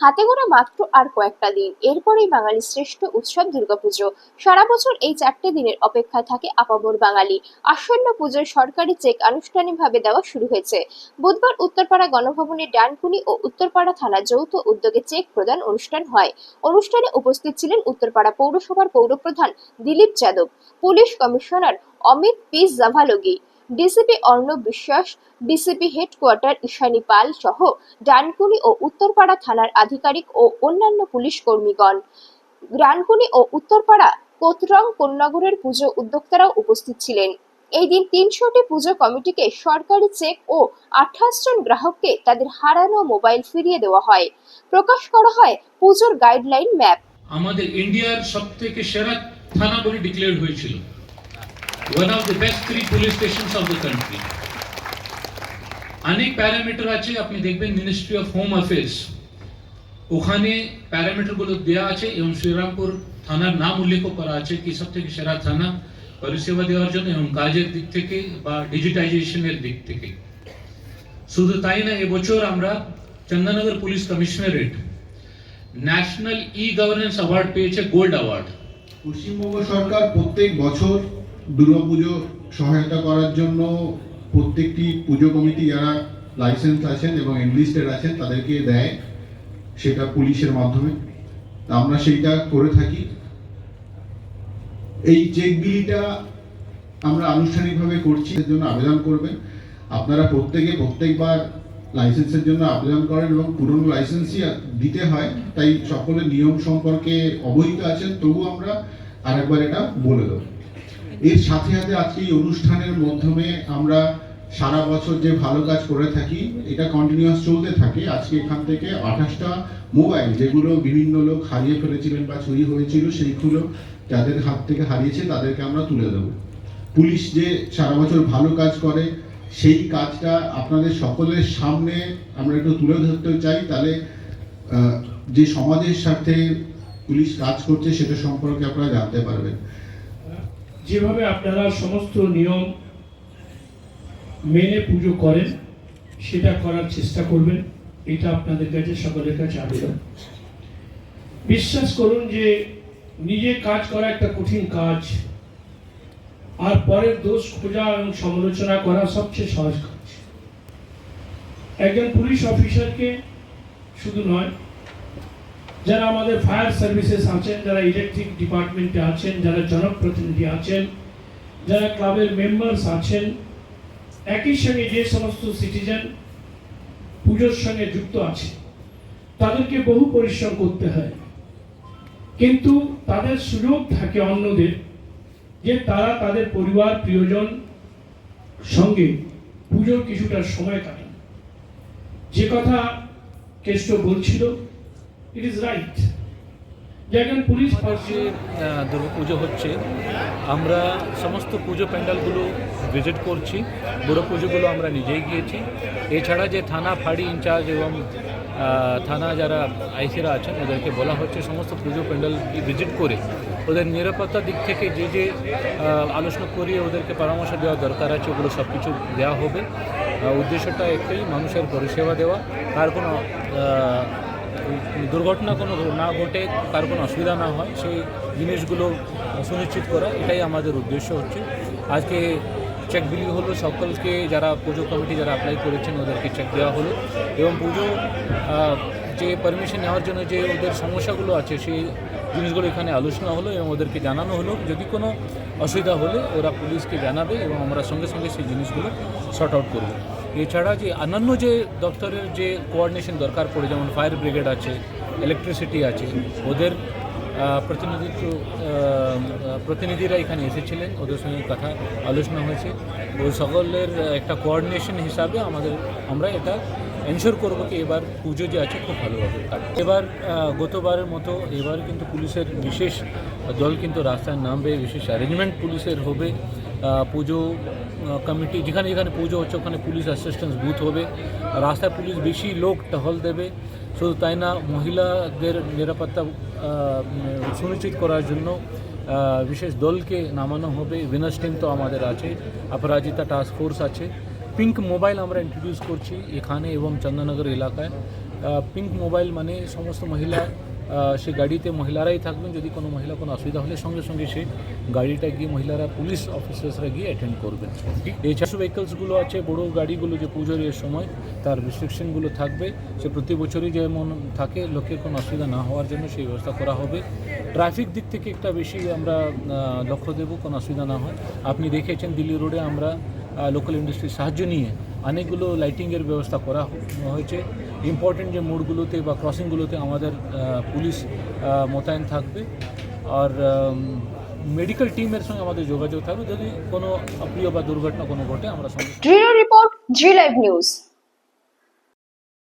হাতে গোনা মাত্র আর কয়েকটা দিন। এরপরেই বাঙালির শ্রেষ্ঠ উৎসব দুর্গাপুজো। সারা বছর এই চারটে দিনের অপেক্ষায় থাকে আপামর বাঙালি। আসন্ন পুজোর সরকারি চেক আনুষ্ঠানিকভাবে দেওয়া শুরু হয়েছে। বুধবার উত্তরপাড়া গণভবনের ডানকুনি ও উত্তরপাড়া থানা যৌথ উদ্যোগে চেক প্রদান অনুষ্ঠান হয়। অনুষ্ঠানে উপস্থিত ছিলেন উত্তরপাড়া পৌরসভার পৌরপ্রধান Dilip Yadav, police commissioner Amit P. Javalgi DCP Arnab Biswas, DCP headquarter Ishani পাল সহ ডানকুনি ও উত্তরপাড়া থানার আধিকারিক ও অন্যান্য পুলিশ কর্মীগণ। ডানকুনি ও উত্তরপাড়া কোতরং কোন্নগরের পুজো উদ্যোক্তারাও উপস্থিত ছিলেন। এই দিন তিনশোটি পুজো কমিটিকে সরকারি চেক ও আঠাশ জন গ্রাহককে তাদের হারানো মোবাইল ফিরিয়ে দেওয়া হয়। প্রকাশ করা হয় পুজোর গাইডলাইন ম্যাপ। আমাদের ইন্ডিয়ার সব থেকে সেরা থানা বলে ডিক্লেয়ার হয়েছিল। One of the best three police stations of the country অনেক প্যারামিটার আছে আপনি দেখবেন মিনিস্ট্রি অফ হোম অ্যাফেয়ার্স ওখানে প্যারামিটারগুলো দেওয়া আছে এবং শ্রীরামপুর থানার নাম উল্লেখ করা আছে কি সব থেকে সেরা থানা পরিষেবা দেওয়ার জন্য এবং কাজের দিক থেকে বা ডিজিটাইজেশনের দিক থেকে শুধু তাই না এবছর আমরা Chandannagar police commissionerate national E governance award পেয়েছে গোল্ড অ্যাওয়ার্ড পশ্চিমবঙ্গ সরকার প্রত্যেক বছর দুর্গাপুজো সহায়তা করার জন্য প্রত্যেকটি পুজো কমিটি যারা লাইসেন্স আছেন এবং এনলিস্টেড আছেন, তাদেরকে দেয় সেটা পুলিশের মাধ্যমে। আমরা সেইটা করে থাকি। এই চেক আমরা আনুষ্ঠানিকভাবে করছি, এর জন্য আবেদন করবেন। আপনারা প্রত্যেকে প্রত্যেকবার লাইসেন্সের জন্য আবেদন করেন এবং পুরনো লাইসেন্সই দিতে হয়, তাই সকলের নিয়ম সম্পর্কে অবহিত আছেন তবু আমরা আরেকবার এটা বলে দেবো। এর সাথে সাথে আজকে এই অনুষ্ঠানের মাধ্যমে আমরা সারা বছর যে ভালো কাজ করে থাকি, এটা কন্টিনিউয়াস চলতে থাকে। আজকে এখান থেকে আঠাশটা মোবাইল যেগুলো বিভিন্ন লোক হারিয়ে ফেলেছিলেন বা চুরি হয়েছিল, সেইগুলো যাদের হাত থেকে হারিয়েছে তাদেরকে আমরা তুলে দেবো। পুলিশ যে সারা বছর ভালো কাজ করে, সেই কাজটা আপনাদের সকলের সামনে আমরা একটু তুলে ধরতে চাই। তাহলে যে সমাজের সাথে পুলিশ কাজ করছে, সেটা সম্পর্কে আপনারা জানতে পারবেন। যেভাবে আপনারা সমস্ত নিয়ম মেনে পুজো করেন, সেটা করার চেষ্টা করবেন। এটা আপনাদের কাছে, সকলের কাছে আবেদন। বিশ্বাস করুন যে নিজে কাজ করা একটা কঠিন কাজ, আর পরের দোষ খোঁজা এবং সমালোচনা করা সবচেয়ে সহজ কাজ। একজন পুলিশ অফিসারকে শুধু নয় যারা আমাদের ফায়ার সার্ভিসেস আছেন, যারা ইলেকট্রিক ডিপার্টমেন্টে আছেন, যারা জনপ্রতিনিধি আছেন, যারা ক্লাবের মেম্বার্স আছেন, একই সঙ্গে যে সমস্ত সিটিজেন পুজোর সঙ্গে যুক্ত আছে তাদেরকে বহু পরিশ্রম করতে হয়। কিন্তু তাদের সুযোগ থাকে অন্যদের যে তারা তাদের পরিবার, প্রিয়জন সঙ্গে পুজোর কিছুটা সময় কাটান। যে কথা কেষ্ট বলছিল ইট ইজ রাইট পুলিশ যে দুর্গাপুজো হচ্ছে আমরা সমস্ত পুজো প্যান্ডেলগুলো ভিজিট করছি পুরো পুজোগুলো আমরা নিজেই গিয়েছি। এছাড়া যে থানা ফাঁড়ি ইনচার্জ এবং থানা যারা আইসিরা আছেন ওদেরকে বলা হচ্ছে সমস্ত পুজো প্যান্ডেল ভিজিট করে ওদের নিরাপত্তার দিক থেকে যে যে আলোচনা করিয়ে ওদেরকে পরামর্শ দেওয়া দরকার আছে ওগুলো সব কিছু দেওয়া হবে। উদ্দেশ্যটা একটাই মানুষের পরিষেবা দেওয়া। আর কোনো দুর্ঘটনা কোনো না ঘটে কার কোনো অসুবিধা না হয়, সেই জিনিসগুলো সুনিশ্চিত করা, এটাই আমাদের উদ্দেশ্য হচ্ছে। আজকে চেক বিলি হলো, সকলকে যারা পুজো কমিটি যারা অ্যাপ্লাই করেছেন, ওদেরকে চেক দেওয়া হলো। এবং পুজো যে পারমিশন নেওয়ার জন্য যে ওদের সমস্যাগুলো আছে, সেই জিনিসগুলো এখানে আলোচনা হলো এবং ওদেরকে জানানো হলো। যদি কোনো অসুবিধা হলে ওরা পুলিশকে জানাবে এবং আমরা সঙ্গে সঙ্গে সেই জিনিসগুলো শর্ট আউট করব। এছাড়া যে অন্যান্য যে দপ্তরের যে কোঅর্ডিনেশন দরকার পড়ে, যেমন ফায়ার ব্রিগেড আছে ইলেকট্রিসিটি আছে, ওদের প্রতিনিধিত্ব প্রতিনিধিরা এখানে এসেছিলেন। ওদের সঙ্গে কথা আলোচনা হয়েছে। ও সকলের একটা কোঅর্ডিনেশন হিসাবে আমাদের, আমরা এটা এনশোর করব কি এবার পুজো যে আছে খুব ভালোভাবে কাটে এবার গতবারের মতো এবার কিন্তু পুলিশের বিশেষ দল কিন্তু রাস্তায় নামবে, বিশেষ অ্যারেঞ্জমেন্ট পুলিশের হবে। পুজো কমিটি যেখানে যেখানে পুজো হচ্ছে, ওখানে পুলিশ অ্যাসিস্ট্যান্স বুথ হবে। রাস্তায় পুলিশ বেশি লোক টহল দেবে। শুধু তাই না, মহিলাদের নিরাপত্তা সুনিশ্চিত করার জন্য বিশেষ দলকে নামানো হবে। উইনার্স টিম তো আমাদের আছে, অপরাজিতা টাস্ক ফোর্স আছে। পিঙ্ক মোবাইল আমরা ইন্ট্রোডিউস করছি এখানে এবং চন্দননগর এলাকায়। পিঙ্ক মোবাইল মানে সমস্ত মহিলা সে গাড়িতে মহিলারাই থাকবেন, যদি কোনো মহিলা কোনো অসুবিধা হলে সঙ্গে সঙ্গে সে গাড়িটা গিয়ে মহিলারা পুলিশ অফিসার্সরা গিয়ে অ্যাটেন্ড করবেন। এছাড়া ভেহিকলসগুলো আছে, বড় গাড়িগুলো যে পুজোর এর সময় তার রেস্ট্রিকশনগুলো থাকবে। সে প্রতি বছরই যেমন থাকে, লোকের কোনো অসুবিধা না হওয়ার জন্য সেই ব্যবস্থা করা হবে। ট্রাফিক দিক থেকে একটা বেশি আমরা লক্ষ্য দেবো, কোনো অসুবিধা না হয়। আপনি দেখেছেন দিল্লি রোডে আমরা লোকাল ইন্ডাস্ট্রির সাহায্য নিয়ে অনেকগুলো লাইটিংয়ের ব্যবস্থা করা হয়েছে। ইম্পর্টেন্ট যে মোড়গুলোতে বা ক্রসিংগুলোতে আমাদের পুলিশ মোতায়েন থাকবে। আর মেডিকেল টিমের সঙ্গে আমাদের যোগাযোগ থাকবে। যদি কোনো অপ্রিয় বা দুর্ঘটনা কোনো ঘটে, আমরা রিপোর্ট জি লাইভ নিউজ